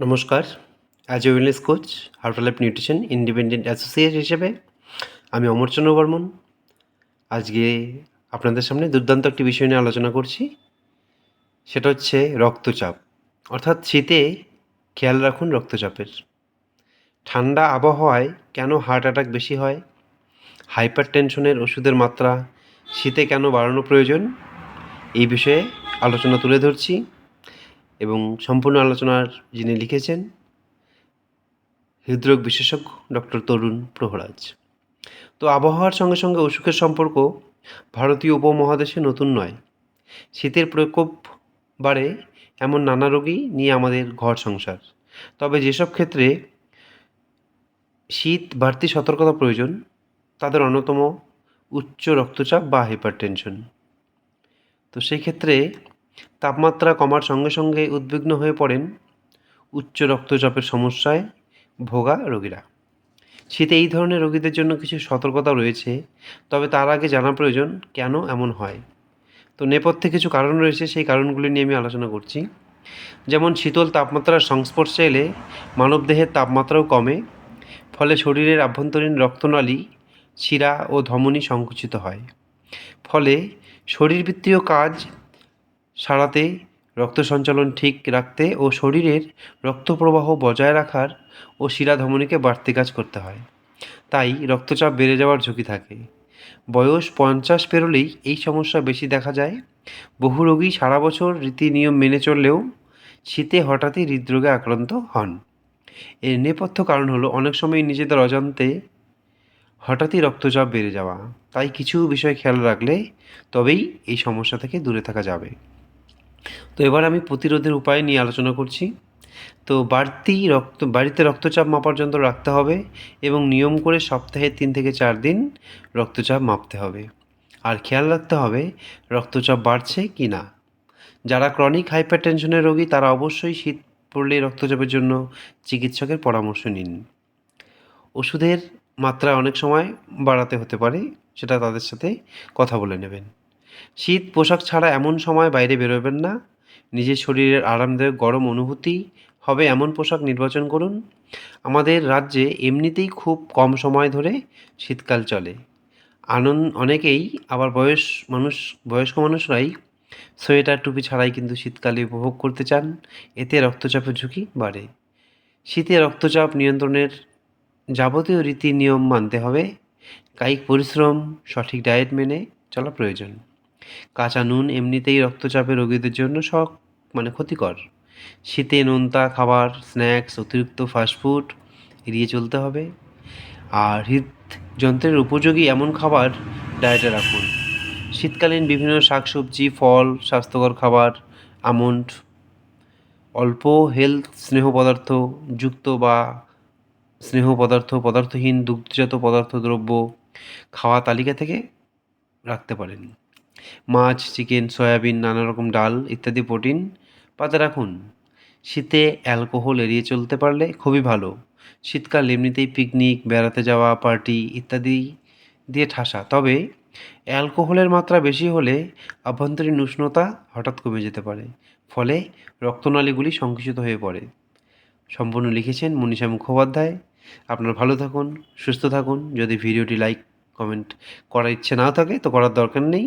নমস্কার। As a wellness coach Herbalife nutrition independent associate হিসেবে আমি অমরচন্দ্র বর্মন। আজকে আপনাদের সামনে দুর্দান্ত একটি বিষয় নিয়ে আলোচনা করছি। সেটা হচ্ছে রক্তচাপ। অর্থাৎ শীতে খেয়াল রাখুন রক্তচাপের। ঠান্ডা আবহাওয়ায় কেন হার্ট অ্যাটাক বেশি হয়? হাইপার টেনশনের ওষুধের মাত্রা শীতে কেন বাড়ানো প্রয়োজন? এই বিষয়ে আলোচনা তুলে ধরছি। এবং সম্পূর্ণ আলোচনার যিনি লিখেছেন, হৃদরোগ বিশেষজ্ঞ ডক্টর তরুণ প্রহরাজ। তো আবহাওয়ার সঙ্গে সঙ্গে অসুখের সম্পর্ক ভারতীয় উপমহাদেশে নতুন নয়। শীতের প্রকোপ বাড়ে এমন নানা রোগই নিয়ে আমাদের ঘর সংসার। তবে যেসব ক্ষেত্রে শীত, বাড়তি সতর্কতা প্রয়োজন, তাদের অন্যতম উচ্চ রক্তচাপ বা হাইপারটেনশন তো সেই ক্ষেত্রে তাপমাত্রা কমার সঙ্গে সঙ্গে উদ্বিগ্ন হয়ে পড়েন উচ্চ রক্তচাপের সমস্যায় ভোগা রোগীরা। শীতে এই ধরনের রোগীদের জন্য কিছু সতর্কতা রয়েছে, তবে তার আগে জানা প্রয়োজন, কেন এমন হয়? তো নেপথ্যে কিছু কারণ রয়েছে, সেই কারণগুলি নিয়ে আমি আলোচনা করছি। যেমন, শীতল তাপমাত্রার সংস্পর্শে এলে মানবদেহের তাপমাত্রাও কমে, ফলে শরীরের আভ্যন্তরীণ রক্তনালী, শিরা ও ধমনী সংকুচিত হয়। ফলে শরীরবৃত্তীয় কাজ সারাতে রক্ত সঞ্চালন ঠিক রাখতে ও শরীরের রক্ত প্রবাহ বজায় রাখার ও শিরা ধমনীকে বাড়তি কাজ করতে হয়। তাই রক্তচাপ বেড়ে যাওয়ার ঝুঁকি থাকে। বয়স পঞ্চাশ পেরোলেই এই সমস্যা বেশি দেখা যায়। বহু রোগী সারা বছর রীতি নিয়ম মেনে চললেও শীতে হঠাৎই হৃদরোগে আক্রান্ত হন। এর নেপথ্য কারণ হলো অনেক সময় নিজেদের অজান্তে হঠাৎই রক্তচাপ বেড়ে যাওয়া। তাই কিছু বিষয় খেয়াল রাখলে তবেই এই সমস্যা থেকে দূরে থাকা যাবে। তো এবার আমি প্রতিরোধের উপায় নিয়ে আলোচনা করছি। তো বাড়তি রক্ত, বাড়িতে রক্তচাপ মাপার যন্ত্র রাখতে হবে এবং নিয়ম করে সপ্তাহে তিন থেকে চার দিন রক্তচাপ মাপতে হবে। আর খেয়াল রাখতে হবে রক্তচাপ বাড়ছে কি না। যারা ক্রনিক হাইপার টেনশনের রোগী, তারা অবশ্যই শীত পড়লে রক্তচাপের জন্য চিকিৎসকের পরামর্শ নিন। ওষুধের মাত্রা অনেক সময় বাড়াতে হতে পারে, সেটা তাদের সাথে কথা বলে নেবেন। শীত, পোশাক ছাড়া এমন সময় বাইরে বেরোবেন না। নিজের শরীরের আরামদায়ক গরম অনুভূতি হবে এমন পোশাক নির্বাচন করুন। আমাদের রাজ্যে এমনিতেই খুব কম সময় ধরে শীতকাল চলে। আনন্দ অনেকেই আবার বয়স মানুষ, বয়স্ক মানুষরাই সোয়েটার, টুপি ছাড়াই কিন্তু শীতকালে উপভোগ করতে চান। এতে রক্তচাপের ঝুঁকি বাড়ে। শীতে রক্তচাপ নিয়ন্ত্রণের যাবতীয় রীতি নিয়ম মানতে হবে। কায়িক পরিশ্রম, সঠিক ডায়েট মেনে চলা প্রয়োজন। কাঁচা নুন এমনিতেই রক্তচাপে রোগীদের জন্য সব মানে ক্ষতিকর। শীতে নোনতা, খাবার, স্ন্যাক্স, অতিরিক্ত ফাস্টফুড এড়িয়ে চলতে হবে। আর হৃদযন্ত্রের উপযোগী এমন খাবার ডায়েটে রাখুন। শীতকালীন বিভিন্ন শাকসবজি, ফল, স্বাস্থ্যকর খাবার, আমন্ড, অল্প হেলথ স্নেহ পদার্থ যুক্ত বা স্নেহ পদার্থ, পদার্থহীন দুগ্ধজাত পদার্থ দ্রব্য খাওয়া তালিকা থেকে রাখতে পারেন। মাছ, চিকেন, সয়াবিন নানা রকম ডাল ইত্যাদি প্রোটিন পাতে রাখুন। শীতে অ্যালকোহল এড়িয়ে চলতে পারলে খুবই ভালো। শীতকাল এমনিতেই পিকনিক, বেড়াতে যাওয়া, পার্টি ইত্যাদি দিয়ে ঠাসা। তবে অ্যালকোহলের মাত্রা বেশি হলে আভ্যন্তরীণ উষ্ণতা হঠাৎ কমে যেতে পারে, ফলে রক্তনালীগুলি সংকুচিত হয়ে পড়ে। সম্পূর্ণ লিখেছেন মনীষা মুখোপাধ্যায়। আপনারা ভালো থাকুন, সুস্থ থাকুন। যদি ভিডিওটি লাইক কমেন্ট করার ইচ্ছে না থাকে, তো করার দরকার নেই।